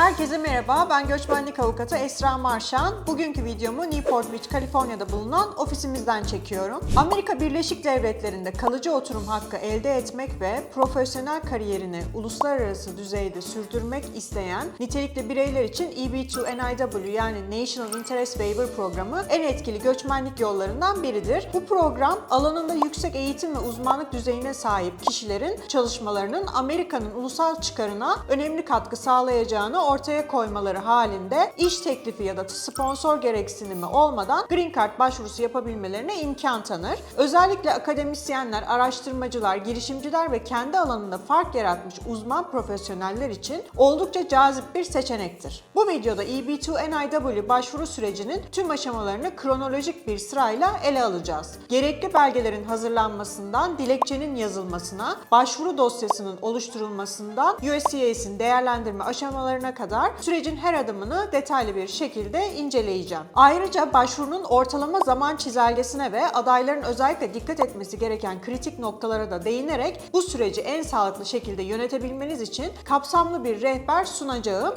Herkese merhaba, ben göçmenlik avukatı Esra Marşan. Bugünkü videomu Newport Beach, Kaliforniya'da bulunan ofisimizden çekiyorum. Amerika Birleşik Devletleri'nde kalıcı oturum hakkı elde etmek ve profesyonel kariyerini uluslararası düzeyde sürdürmek isteyen nitelikli bireyler için E EB2NIW yani National Interest Waiver programı en etkili göçmenlik yollarından biridir. Bu program alanında yüksek eğitim ve uzmanlık düzeyine sahip kişilerin çalışmalarının Amerika'nın ulusal çıkarına önemli katkı sağlayacağını ortaya koymaları halinde iş teklifi ya da sponsor gereksinimi olmadan Green Card başvurusu yapabilmelerine imkan tanır. Özellikle akademisyenler, araştırmacılar, girişimciler ve kendi alanında fark yaratmış uzman profesyoneller için oldukça cazip bir seçenektir. Bu videoda E EB2NIW başvuru sürecinin tüm aşamalarını kronolojik bir sırayla ele alacağız. Gerekli belgelerin hazırlanmasından dilekçenin yazılmasına, başvuru dosyasının oluşturulmasından USCIS'in değerlendirme aşamalarına kadar sürecin her adımını detaylı bir şekilde inceleyeceğim. Ayrıca başvurunun ortalama zaman çizelgesine ve adayların özellikle dikkat etmesi gereken kritik noktalara da değinerek bu süreci en sağlıklı şekilde yönetebilmeniz için kapsamlı bir rehber sunacağım.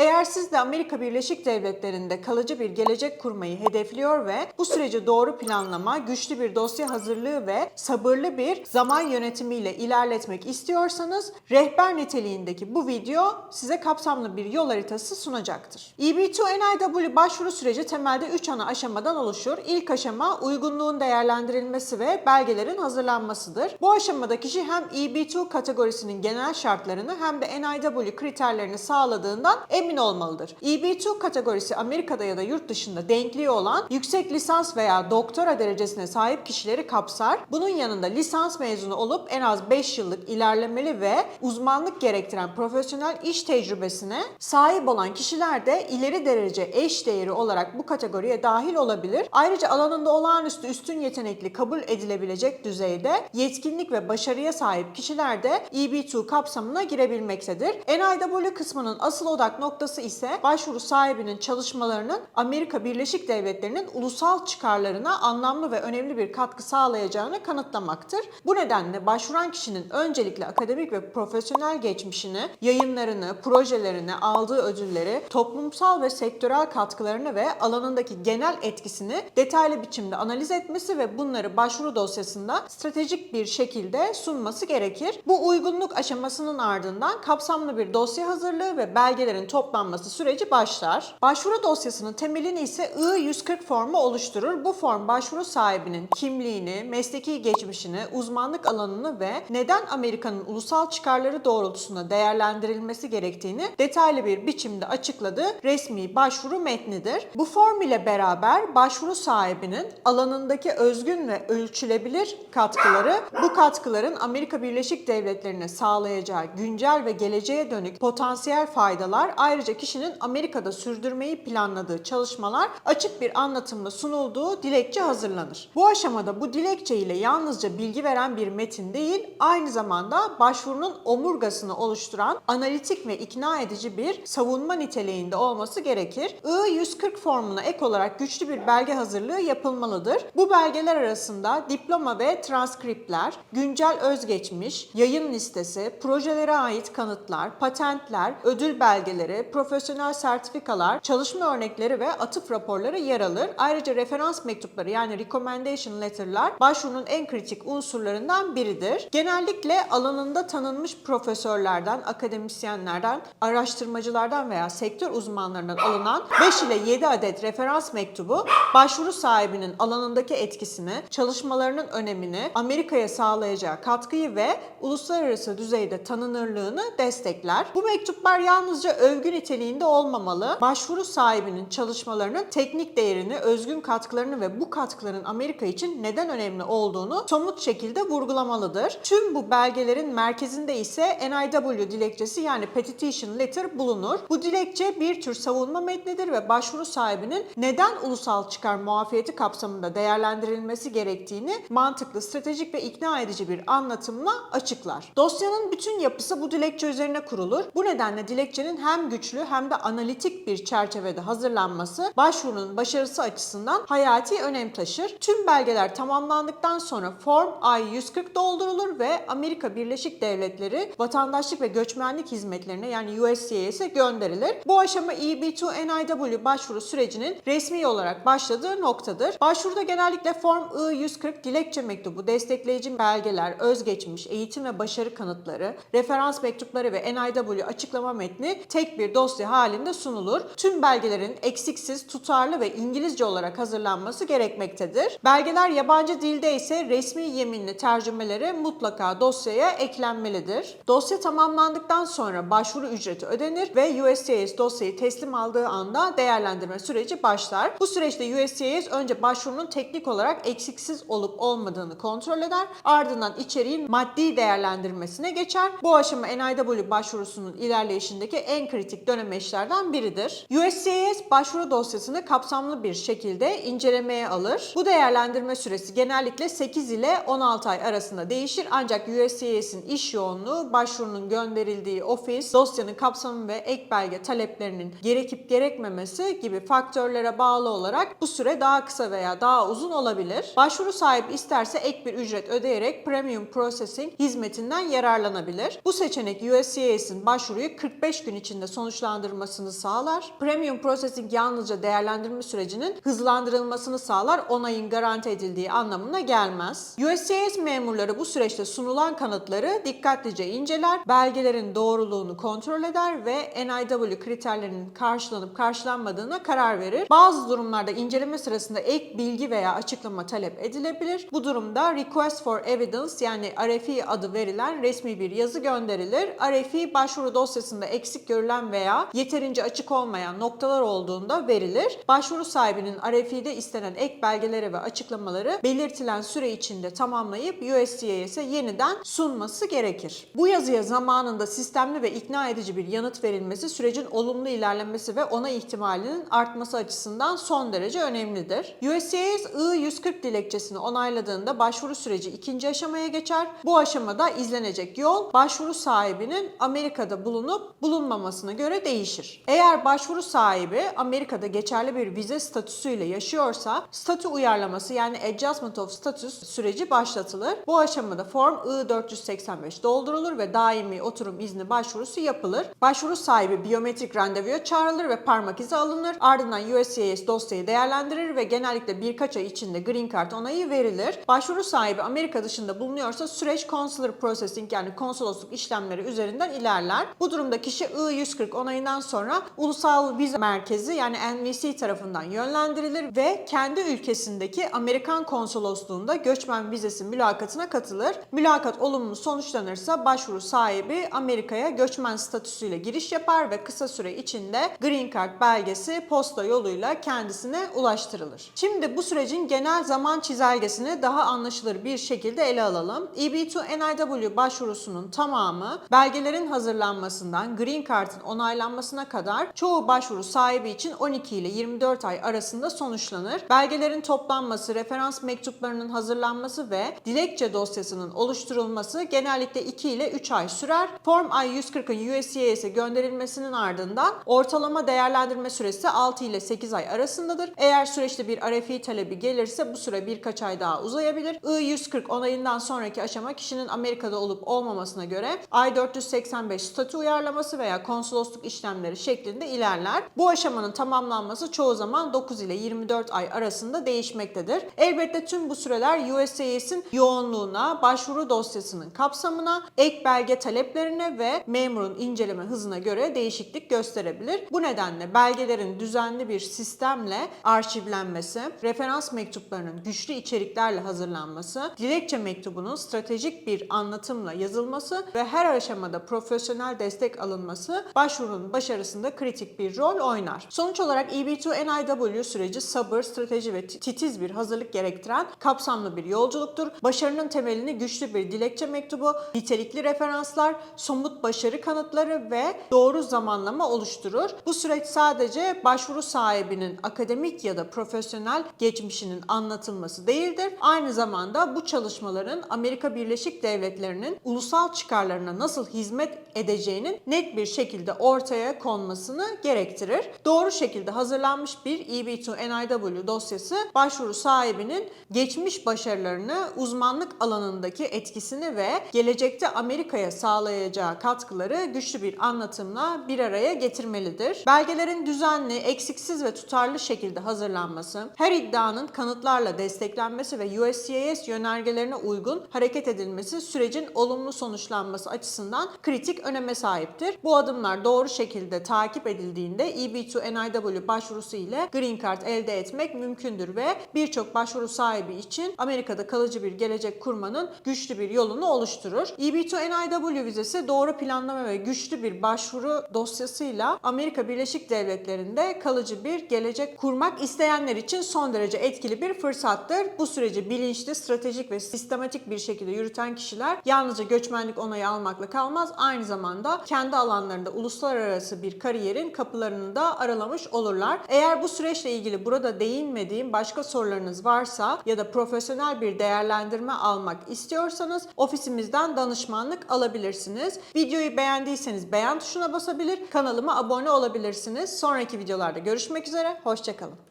Eğer siz de Amerika Birleşik Devletleri'nde kalıcı bir gelecek kurmayı hedefliyor ve bu süreci doğru planlama, güçlü bir dosya hazırlığı ve sabırlı bir zaman yönetimiyle ilerletmek istiyorsanız rehber niteliğindeki bu video size kapsamlı bir yol haritası sunacaktır. E EB2NIW başvuru süreci temelde 3 ana aşamadan oluşur. İlk aşama uygunluğun değerlendirilmesi ve belgelerin hazırlanmasıdır. Bu aşamada kişi hem EB2 kategorisinin genel şartlarını hem de NIW kriterlerini sağladığından emin olmalıdır. EB2 kategorisi Amerika'da ya da yurt dışında denkliği olan yüksek lisans veya doktora derecesine sahip kişileri kapsar. Bunun yanında lisans mezunu olup en az 5 yıllık ilerlemeli ve uzmanlık gerektiren profesyonel iş tecrübesine sahip olan kişiler de ileri derece eş değeri olarak bu kategoriye dahil olabilir. Ayrıca alanında olağanüstü üstün yetenekli kabul edilebilecek düzeyde yetkinlik ve başarıya sahip kişiler de EB2 kapsamına girebilmektedir. NIW kısmının asıl odak noktası ise başvuru sahibinin çalışmalarının Amerika Birleşik Devletleri'nin ulusal çıkarlarına anlamlı ve önemli bir katkı sağlayacağını kanıtlamaktır. Bu nedenle başvuran kişinin öncelikle akademik ve profesyonel geçmişini, yayınlarını, projelerini, aldığı ödülleri, toplumsal ve sektörel katkılarını ve alanındaki genel etkisini detaylı biçimde analiz etmesi ve bunları başvuru dosyasında stratejik bir şekilde sunması gerekir. Bu uygunluk aşamasının ardından kapsamlı bir dosya hazırlığı ve belgelerin toplanması süreci başlar. Başvuru dosyasının temelini ise I-140 formu oluşturur. Bu form başvuru sahibinin kimliğini, mesleki geçmişini, uzmanlık alanını ve neden Amerika'nın ulusal çıkarları doğrultusunda değerlendirilmesi gerektiğini detaylı bir biçimde açıkladığı resmi başvuru metnidir. Bu form ile beraber başvuru sahibinin alanındaki özgün ve ölçülebilir katkıları, bu katkıların Amerika Birleşik Devletleri'ne sağlayacağı güncel ve geleceğe dönük potansiyel faydalar ayrıca kişinin Amerika'da sürdürmeyi planladığı çalışmalar açık bir anlatımla sunulduğu dilekçe hazırlanır. Bu aşamada bu dilekçe ile yalnızca bilgi veren bir metin değil, aynı zamanda başvurunun omurgasını oluşturan analitik ve ikna edici bir savunma niteliğinde olması gerekir. I-140 formuna ek olarak güçlü bir belge hazırlığı yapılmalıdır. Bu belgeler arasında diploma ve transkriptler, güncel özgeçmiş, yayın listesi, projelere ait kanıtlar, patentler, ödül belgeleri, profesyonel sertifikalar, çalışma örnekleri ve atıf raporları yer alır. Ayrıca referans mektupları yani recommendation letter'lar başvurunun en kritik unsurlarından biridir. Genellikle alanında tanınmış profesörlerden, akademisyenlerden, araştırmacılardan veya sektör uzmanlarından alınan 5 ile 7 adet referans mektubu başvuru sahibinin alanındaki etkisini, çalışmalarının önemini, Amerika'ya sağlayacağı katkıyı ve uluslararası düzeyde tanınırlığını destekler. Bu mektuplar yalnızca övgü niteliğinde olmamalı. Başvuru sahibinin çalışmalarının teknik değerini, özgün katkılarını ve bu katkıların Amerika için neden önemli olduğunu somut şekilde vurgulamalıdır. Tüm bu belgelerin merkezinde ise NIW dilekçesi yani Petition Letter bulunur. Bu dilekçe bir tür savunma metnidir ve başvuru sahibinin neden ulusal çıkar muafiyeti kapsamında değerlendirilmesi gerektiğini mantıklı, stratejik ve ikna edici bir anlatımla açıklar. Dosyanın bütün yapısı bu dilekçe üzerine kurulur. Bu nedenle dilekçenin hem güç güçlü hem de analitik bir çerçevede hazırlanması başvurunun başarısı açısından hayati önem taşır. Tüm belgeler tamamlandıktan sonra Form I-140 doldurulur ve Amerika Birleşik Devletleri Vatandaşlık ve Göçmenlik Hizmetlerine yani USCIS'e gönderilir. Bu aşama E EB-2 NIW başvuru sürecinin resmi olarak başladığı noktadır. Başvuruda genellikle Form I-140 dilekçe mektubu, destekleyici belgeler, özgeçmiş, eğitim ve başarı kanıtları, referans mektupları ve NIW açıklama metni tek bir dosya halinde sunulur. Tüm belgelerin eksiksiz, tutarlı ve İngilizce olarak hazırlanması gerekmektedir. Belgeler yabancı dilde ise resmi yeminli tercümeleri mutlaka dosyaya eklenmelidir. Dosya tamamlandıktan sonra başvuru ücreti ödenir ve USCIS dosyayı teslim aldığı anda değerlendirme süreci başlar. Bu süreçte USCIS önce başvurunun teknik olarak eksiksiz olup olmadığını kontrol eder. Ardından içeriğin maddi değerlendirmesine geçer. Bu aşama NIW başvurusunun ilerleyişindeki en kritik dönemeçlerden biridir. USCIS başvuru dosyasını kapsamlı bir şekilde incelemeye alır. Bu değerlendirme süresi genellikle 8 ile 16 ay arasında değişir ancak USCIS'in iş yoğunluğu, başvurunun gönderildiği ofis, dosyanın kapsamı ve ek belge taleplerinin gerekip gerekmemesi gibi faktörlere bağlı olarak bu süre daha kısa veya daha uzun olabilir. Başvuru sahibi isterse ek bir ücret ödeyerek Premium Processing hizmetinden yararlanabilir. Bu seçenek USCIS'in başvuruyu 45 gün içinde sonuçlandırmasını sağlar. Premium Processing yalnızca değerlendirme sürecinin hızlandırılmasını sağlar, onayın garanti edildiği anlamına gelmez. USCIS memurları bu süreçte sunulan kanıtları dikkatlice inceler, belgelerin doğruluğunu kontrol eder ve NIW kriterlerinin karşılanıp karşılanmadığına karar verir. Bazı durumlarda inceleme sırasında ek bilgi veya açıklama talep edilebilir. Bu durumda Request for Evidence yani RFE adı verilen resmi bir yazı gönderilir. RFE başvuru dosyasında eksik görülen veya yeterince açık olmayan noktalar olduğunda verilir. Başvuru sahibinin RFE'de istenen ek belgeleri ve açıklamaları belirtilen süre içinde tamamlayıp USCIS'e yeniden sunması gerekir. Bu yazıya zamanında sistemli ve ikna edici bir yanıt verilmesi sürecin olumlu ilerlemesi ve ona ihtimalinin artması açısından son derece önemlidir. USCIS I-140 dilekçesini onayladığında başvuru süreci ikinci aşamaya geçer. Bu aşamada izlenecek yol başvuru sahibinin Amerika'da bulunup bulunmamasına göre değişir. Eğer başvuru sahibi Amerika'da geçerli bir vize statüsüyle yaşıyorsa statü uyarlaması yani Adjustment of Status süreci başlatılır. Bu aşamada Form I-485 doldurulur ve daimi oturum izni başvurusu yapılır. Başvuru sahibi biyometrik randevuya çağrılır ve parmak izi alınır. Ardından USCIS dosyayı değerlendirir ve genellikle birkaç ay içinde Green Card onayı verilir. Başvuru sahibi Amerika dışında bulunuyorsa süreç Consular Processing yani konsolosluk işlemleri üzerinden ilerler. Bu durumda kişi I-140 onayından sonra Ulusal Vize Merkezi yani NVC tarafından yönlendirilir ve kendi ülkesindeki Amerikan konsolosluğunda göçmen vizesi mülakatına katılır. Mülakat olumlu sonuçlanırsa başvuru sahibi Amerika'ya göçmen statüsüyle giriş yapar ve kısa süre içinde Green Card belgesi posta yoluyla kendisine ulaştırılır. Şimdi bu sürecin genel zaman çizelgesini daha anlaşılır bir şekilde ele alalım. EB2 NIW başvurusunun tamamı belgelerin hazırlanmasından Green Card'ın onaylanmasına kadar çoğu başvuru sahibi için 12 ile 24 ay arasında sonuçlanır. Belgelerin toplanması, referans mektuplarının hazırlanması ve dilekçe dosyasının oluşturulması genellikle 2 ile 3 ay sürer. Form I-140'ın USCIS'e gönderilmesinin ardından ortalama değerlendirme süresi 6 ile 8 ay arasındadır. Eğer süreçte bir RFI talebi gelirse bu süre birkaç ay daha uzayabilir. I-140 onayından sonraki aşama kişinin Amerika'da olup olmamasına göre I-485 statü uyarlaması veya konsolosluk işlemleri şeklinde ilerler. Bu aşamanın tamamlanması çoğu zaman 9 ile 24 ay arasında değişmektedir. Elbette tüm bu süreler USCIS'in yoğunluğuna, başvuru dosyasının kapsamına, ek belge taleplerine ve memurun inceleme hızına göre değişiklik gösterebilir. Bu nedenle belgelerin düzenli bir sistemle arşivlenmesi, referans mektuplarının güçlü içeriklerle hazırlanması, dilekçe mektubunun stratejik bir anlatımla yazılması ve her aşamada profesyonel destek alınması başvurunun başarısında kritik bir rol oynar. Sonuç olarak EB2 NIW süreci sabır, strateji ve titiz bir hazırlık gerektiren kapsamlı bir yolculuktur. Başarının temelini güçlü bir dilekçe mektubu, nitelikli referanslar, somut başarı kanıtları ve doğru zamanlama oluşturur. Bu süreç sadece başvuru sahibinin akademik ya da profesyonel geçmişinin anlatılması değildir. Aynı zamanda bu çalışmaların Amerika Birleşik Devletleri'nin ulusal çıkarlarına nasıl hizmet edeceğinin net bir şekilde ortaya konmasını gerektirir. Doğru şekilde hazırlanmış bir E EB2NIW dosyası başvuru sahibinin geçmiş başarılarını, uzmanlık alanındaki etkisini ve gelecekte Amerika'ya sağlayacağı katkıları güçlü bir anlatımla bir araya getirmelidir. Belgelerin düzenli, eksiksiz ve tutarlı şekilde hazırlanması, her iddianın kanıtlarla desteklenmesi ve USCIS yönergelerine uygun hareket edilmesi sürecin olumlu sonuçlanması açısından kritik öneme sahiptir. Bu adımlar doğru şekilde takip edildiğinde E EB2NIW başvurusu ile Green Card elde etmek mümkündür ve birçok başvuru sahibi için Amerika'da kalıcı bir gelecek kurmanın güçlü bir yolunu oluşturur. E EB2NIW vizesi doğru planlama ve güçlü bir başvuru dosyasıyla Amerika Birleşik Devletleri'nde kalıcı bir gelecek kurmak isteyenler için son derece etkili bir fırsattır. Bu süreci bilinçli, stratejik ve sistematik bir şekilde yürüten kişiler yalnızca göçmenlik onayı almakla kalmaz, aynı zamanda kendi alanlarında uluslararası bir kariyerin kapılarını da aralamış olurlar. Eğer bu süreçle ilgili burada değinmediğim başka sorularınız varsa ya da profesyonel bir değerlendirme almak istiyorsanız ofisimizden danışmanlık alabilirsiniz. Videoyu beğendiyseniz beğen tuşuna basabilir, kanalıma abone olabilirsiniz. Sonraki videolarda görüşmek üzere, hoşçakalın.